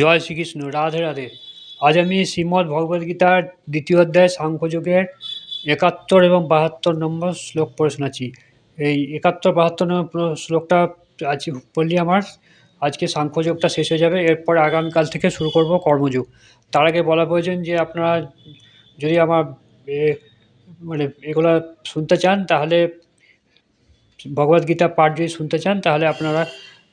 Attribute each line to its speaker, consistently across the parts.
Speaker 1: জয় শ্রীকৃষ্ণ। রাধে রাধে। আজ আমি শ্রীমদ্ ভগবদ্গীতার দ্বিতীয় অধ্যায় সাংখ্যযোগের একাত্তর এবং বাহাত্তর নম্বর শ্লোক পড়ে শোনাচ্ছি। এই একাত্তর, বাহাত্তর নম্বর শ্লোকটা আজ পড়লে আমার। আজকে সাংখ্যযোগটা শেষ হয়ে যাবে। এরপর আগামীকাল থেকে শুরু করব কর্মযোগ। তার আগে বলা প্রয়োজন যে আপনারা যদি আমার মানে এগুলো শুনতে চান, তাহলে ভগবদ্গীতা পাঠ যদি শুনতে চান, তাহলে আপনারা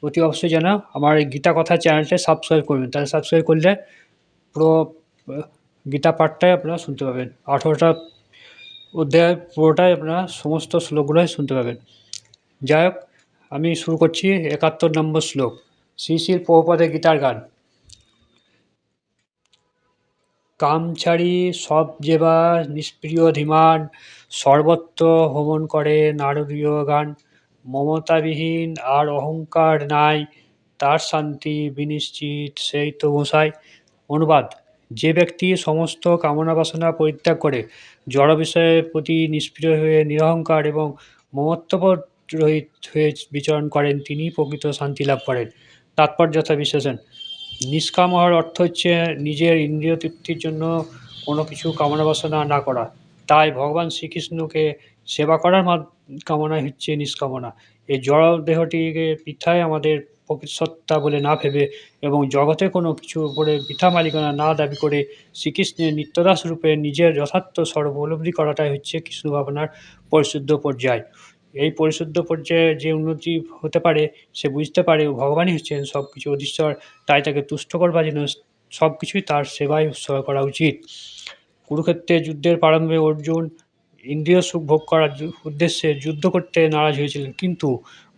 Speaker 1: অতি অবশ্যই যেন আমার এই গীতা কথা চ্যানেলটা সাবস্ক্রাইব করবেন। তাহলে সাবস্ক্রাইব করলে পুরো গীতা পাঠটাই আপনারা শুনতে পাবেন। আঠেরোটা অধ্যায় পুরোটাই আপনারা সমস্ত শ্লোকগুলোই শুনতে পাবেন। যাই হোক, আমি শুরু করছি একাত্তর নম্বর শ্লোক। শ্রী শ্রী প্রভুপদে গীতার গান। কাম ছাড়ি সব যেবা নিষ্প্রিয় ধীমান, সর্বত্র ভ্রমণ করে নারদীয় গান। মমতাবিহীন আর অহংকার নাই, তার শান্তি বিনিশ্চিত সেই তো গোসাই অনুবাদ, যে ব্যক্তি সমস্ত কামনা বাসনা পরিত্যাগ করে, জড় বিষয়ের প্রতি নিষ্প্রিয় হয়ে নিরহংকার এবং মমত্ববোধ রহিত হয়ে বিচরণ করেন, তিনি প্রকৃত শান্তি লাভ করেন। তাৎপর্য যথা বিশ্লেষণ, নিষ্কাম হওয়ার অর্থ হচ্ছে নিজের ইন্দ্রিয় তৃপ্তির জন্য কোনো কিছু কামনা বাসনা না করা। তাই ভগবান শ্রীকৃষ্ণকে সেবা করার মাধ- কামনাই হচ্ছে, নিষ্কামনা। এই জড় দেহটিকে পৃথায় আমাদের প্রকৃত সত্তা বলে না ভেবে এবং জগতে কোনো কিছু উপরে বৃথা মালিকানা না দাবি করে শ্রীকৃষ্ণের নিত্যদাস রূপে নিজের যথার্থ স্বরূপ উপলব্ধি করাটাই হচ্ছে কৃষ্ণ ভাবনার পরিশুদ্ধ পর্যায়। এই পরিশুদ্ধ পর্যায়ে যে উন্নতি হতে পারে সে বুঝতে পারে ও ভগবানই হচ্ছেন সব কিছু অধীশ্বর, তাই তাকে তুষ্ট করবার জন্য সব কিছুই তার সেবায় উৎসর্গ করা উচিত। কুরুক্ষেত্রে যুদ্ধের প্রারম্ভে অর্জুন ইন্দ্রিয় সুখ ভোগ করার উদ্দেশ্যে যুদ্ধ করতে নারাজ হয়েছিলেন। কিন্তু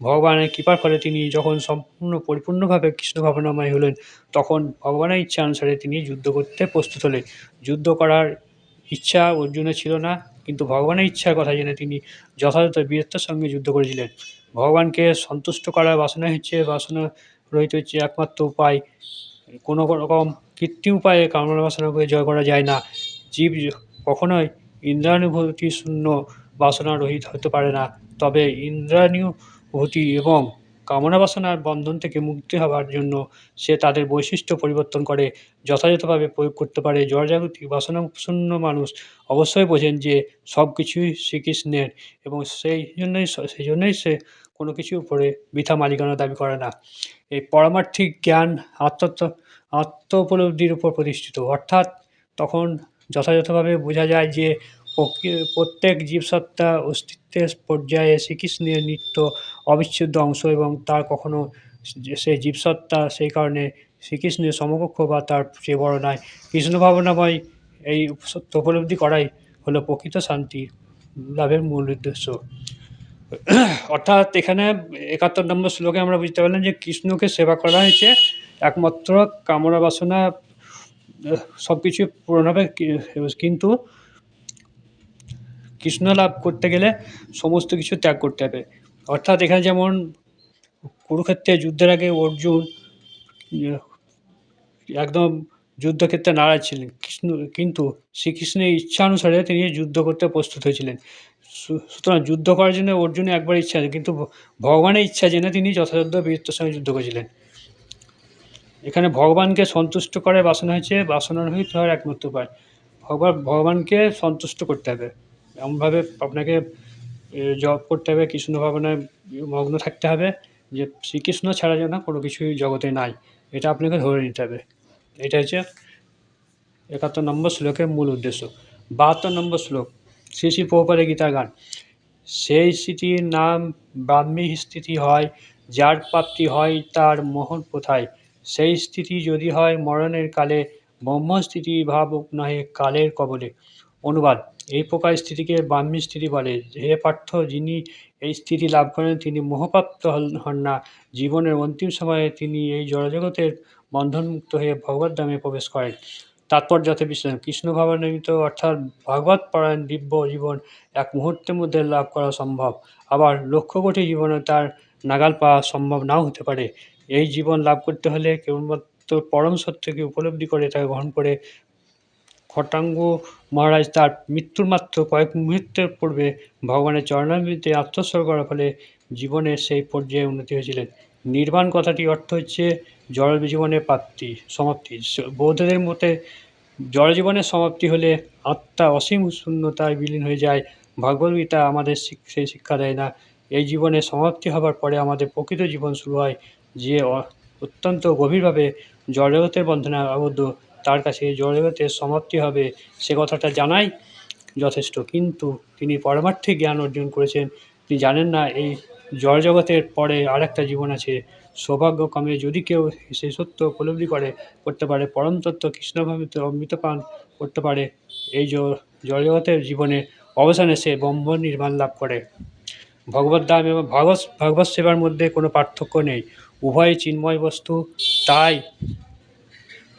Speaker 1: ভগবানের কৃপার ফলে তিনি যখন সম্পূর্ণ পরিপূর্ণভাবে কৃষ্ণ ভাবনাময় হলেন, তখন ভগবানের ইচ্ছা অনুসারে তিনি যুদ্ধ করতে প্রস্তুত হলেন। যুদ্ধ করার ইচ্ছা অর্জুনের ছিল না, কিন্তু ভগবানের ইচ্ছার কথা জেনে তিনি যথাযথ বীরত্বের সঙ্গে যুদ্ধ করেছিলেন। ভগবানকে সন্তুষ্ট করার বাসনা হচ্ছে, বাসনা রহিত হচ্ছে একমাত্র উপায়। কোনো রকম কৃত্রিম উপায়ে কামনা বাসনাকে জয় করা যায় না। জীব কখনোই ইন্দ্রানুভূতি শূন্য বাসনা রহিত হতে পারে না। তবে ইন্দ্রানুভূতি এবং কামনা বাসনার বন্ধন থেকে মুক্তি হওয়ার জন্য সে তাদের বৈশিষ্ট্য পরিবর্তন করে, যথাযথভাবে প্রয়োগ করতে পারে। জড়জাগতিক বাসনা শূন্য মানুষ অবশ্যই বোঝেন যে সব কিছুই শ্রীকৃষ্ণের এবং সেই জন্যই সেই জন্যই সে কোনো কিছুর উপরে বৃথা মালিকানা দাবি করে না। এই পরমার্থিক জ্ঞান আত্ম আত্ম উপলব্ধির উপর প্রতিষ্ঠিত। অর্থাৎ তখন যথাযথভাবে বোঝা যায় যে প্রত্যেক জীবসত্তা অস্তিত্বের পর্যায়ে শ্রীকৃষ্ণের নিত্য অবিচ্ছেদ্য অংশ এবং তার কখনো সে জীবসত্তা সেই কারণে শ্রীকৃষ্ণের সমকক্ষ বা তার চেয়ে বড় নয় কৃষ্ণ ভাবনাময় এই উপলব্ধি করাই হলো প্রকৃত শান্তি, লাভের মূল উদ্দেশ্য। অর্থাৎ এখানে একাত্তর নম্বর শ্লোকে আমরা বুঝতে পারলাম যে কৃষ্ণকে সেবা করা হয়েছে একমাত্র কামনা বাসনা সব কিছুই পূরণ হবে কিন্তু কৃষ্ণ লাভ করতে গেলে সমস্ত কিছু ত্যাগ করতে হবে। অর্থাৎ এখানে যেমন কুরুক্ষেত্রে যুদ্ধের আগে অর্জুন, একদম যুদ্ধক্ষেত্রে নারাজ ছিলেন। কৃষ্ণ, কিন্তু শ্রীকৃষ্ণের ইচ্ছা অনুসারে তিনি যুদ্ধ করতে প্রস্তুত হয়েছিলেন। সুতরাং যুদ্ধ করার জন্য অর্জুনের একবার ইচ্ছা কিন্তু ভগবানের ইচ্ছা জেনে তিনি যথাযথ বীরত্বের সঙ্গে যুদ্ধ করেছিলেন। এখানে ভগবানকে সন্তুষ্ট করে বাসনা হয়েছে বাসনা রহিত হওয়ার একমাত্র উপায়। ভগবান, ভগবানকে সন্তুষ্ট করতে হবে। এমনভাবে আপনাকে জপ করতে হবে, কৃষ্ণ ভাবনায় মগ্ন থাকতে হবে যে শ্রীকৃষ্ণ ছাড়া যেন কোনো কিছুই জগতে নাই। এটা আপনাকে ধরে নিতে হবে। এটা হচ্ছে একাত্তর নম্বর শ্লোকের মূল উদ্দেশ্য। বাহাত্তর নম্বর শ্লোক, শ্রী শ্রী প্রভুপাদের গীতা গান। সেই স্মৃতির নাম ব্রাহ্মী স্থিতি হয়, যার প্রাপ্তি হয় তার মোহন কোথায় সেই স্থিতি যদি হয় মরণের কালে, ব্রহ্মস্থিতি ভাব নহে কালের কবলে। অনুবাদ, এই প্রকার স্থিতিকে ব্রাহ্মী স্থিতি বলে। হে পার্থ, যিনি এই স্থিতি লাভ করেন, তিনি মোহপ্রাপ্ত হন- না। জীবনের অন্তিম সময়ে তিনি এই জড়জগতের বন্ধনমুক্ত হয়ে ভগবত ধামে প্রবেশ করেন। তাৎপর্য বিশ্লেষণ। কৃষ্ণ ভাবান্বিত অর্থাৎ ভাগবত পরায়ণ দিব্য জীবন এক মুহূর্তের মধ্যে লাভ করা সম্ভব। আবার লক্ষ কোটি জীবনে তার নাগাল পাওয়া সম্ভব নাও হতে পারে। এই জীবন লাভ করতে হলে কেবলমাত্র পরম সত্যকে উপলব্ধি করে তাকে গ্রহণ করে। খটাঙ্গ মহারাজ তার মৃত্যুর মাত্র কয়েক মুহূর্তের পূর্বে ভগবানের চরণামৃতে আত্মস্বর করার ফলে জীবনের সেই পর্যায়ে উন্নতি হয়েছিলেন। নির্বাণ কথাটি অর্থ হচ্ছে জড় জীবনের প্রাপ্তি, সমাপ্তি। বৌদ্ধদের মতে জড় জীবনের সমাপ্তি হলে আত্মা অসীম শূন্যতায় বিলীন হয়ে যায়। ভগবদ্গীতা আমাদের সেই শিক্ষা দেয় না। এই জীবনের সমাপ্তি হবার পরে আমাদের প্রকৃত জীবন শুরু হয়। যে অত্যন্ত গভীরভাবে জড়জগতের বন্ধনে আবদ্ধ, তার কাছে জড়জগতের সমাপ্তি হবে সে কথাটা জানাই যথেষ্ট। কিন্তু তিনি পরমার্থিক জ্ঞান অর্জন করেছেন। তিনি জানেন না এই জড়জগতের পরে আরেকটা জীবন আছে। সৌভাগ্যক্রমে যদি কেউ সেই সত্য উপলব্ধি করে, করতে পারে। পরম তত্ত্ব কৃষ্ণভাবিত অমৃত পান করতে পারে। এই জড়জগতের জীবনে অবসানে সে ব্রহ্ম নির্মাণ লাভ করে। ভগবত দাম এবং ভগবত ভগবত সেবার মধ্যে কোনো পার্থক্য নেই। উভয় চিন্ময় বস্তু। তাই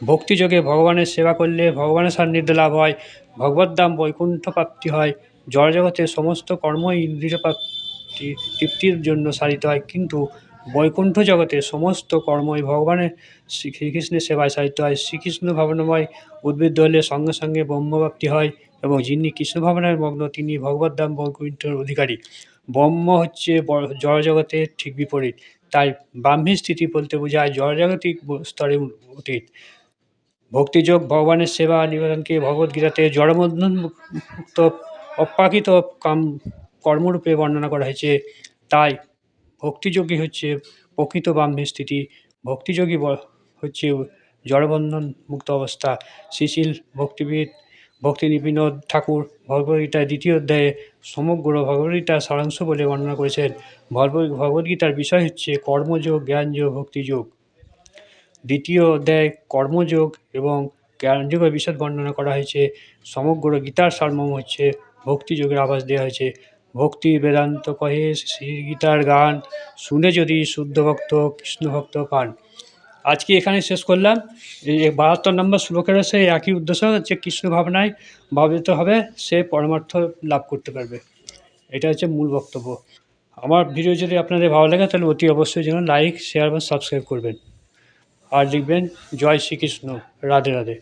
Speaker 1: ভক্তিযোগে ভগবানের সেবা করলে ভগবানের সান্নিধ্য লাভ হয়। ভগবত দাম বৈকুণ্ঠ প্রাপ্তি হয়। জড়জগতের সমস্ত কর্মই ইন্দ্রিয় প্রাপ্তি, তৃপ্তির জন্য সারিত হয়। কিন্তু বৈকুণ্ঠ জগতে সমস্ত কর্মই ভগবানের শ্রী- শ্রীকৃষ্ণের সেবায় সারিত হয়। শ্রীকৃষ্ণ ভাবনাময় উদ্বুদ্ধ হলে সঙ্গে সঙ্গে ব্রহ্মপ্রাপ্তি হয় এবং যিনি কৃষ্ণ ভাবনায় মগ্ন, তিনি ভগবত দাম বৈকুণ্ঠের অধিকারী। ব্রহ্ম হচ্ছে জড়জগতের ঠিক বিপরীত। তাই ব্রাহ্মী স্থিতি বলতে বোঝায় জড়জাগতিক স্তরে অতীত ভক্তিযোগ, ভগবানের সেবা, নিবেদনকে ভগবদ্গীতাতে জড়বন্ধন মুক- মুক্ত অপ্রাকৃত কাম কর্মরূপে বর্ণনা করা হয়েছে। তাই ভক্তিযোগী হচ্ছে প্রকৃত ব্রাহ্মী স্থিতি। ভক্তিযোগী হচ্ছে জড়বন্ধন মুক্ত অবস্থা। শিশিল ভক্তিবিদ ভক্তি বিনোদ ঠাকুর ভগবদ্গীতার দ্বিতীয় অধ্যায়ে সমগ্র ভগবদ্গীতার সারাংশ বলে বর্ণনা করেছেন। ভগবদ- ভগবদ্গীতার বিষয় হচ্ছে কর্মযোগ, জ্ঞানযোগ, ভক্তিযোগ। দ্বিতীয় অধ্যায় কর্মযোগ এবং জ্ঞানযোগের বিশদ বর্ণনা করা হয়েছে। সমগ্র গীতার সারমর্ম হচ্ছে ভক্তিযোগের আভাস দেওয়া হয়েছে। ভক্তি বেদান্ত কহে শ্রী গীতার গান, শুনে যদি শুদ্ধ ভক্ত কৃষ্ণ ভক্ত পান। আজকে এখানে শেষ করলাম। এই বাহাত্তর নম্বর শ্লোকের সেই একই উদ্দেশ্য যে কৃষ্ণ ভাবনায় ভাবিত হবে, সে পরমার্থ লাভ করতে পারবে। এটা হচ্ছে মূল বক্তব্য। আমার ভিডিও যদি আপনাদের ভালো লাগে, তাহলে অতি অবশ্যই যেন লাইক, শেয়ার এবং সাবস্ক্রাইব করবেন। আর লিখবেন, জয় শ্রীকৃষ্ণ, রাধে রাধে।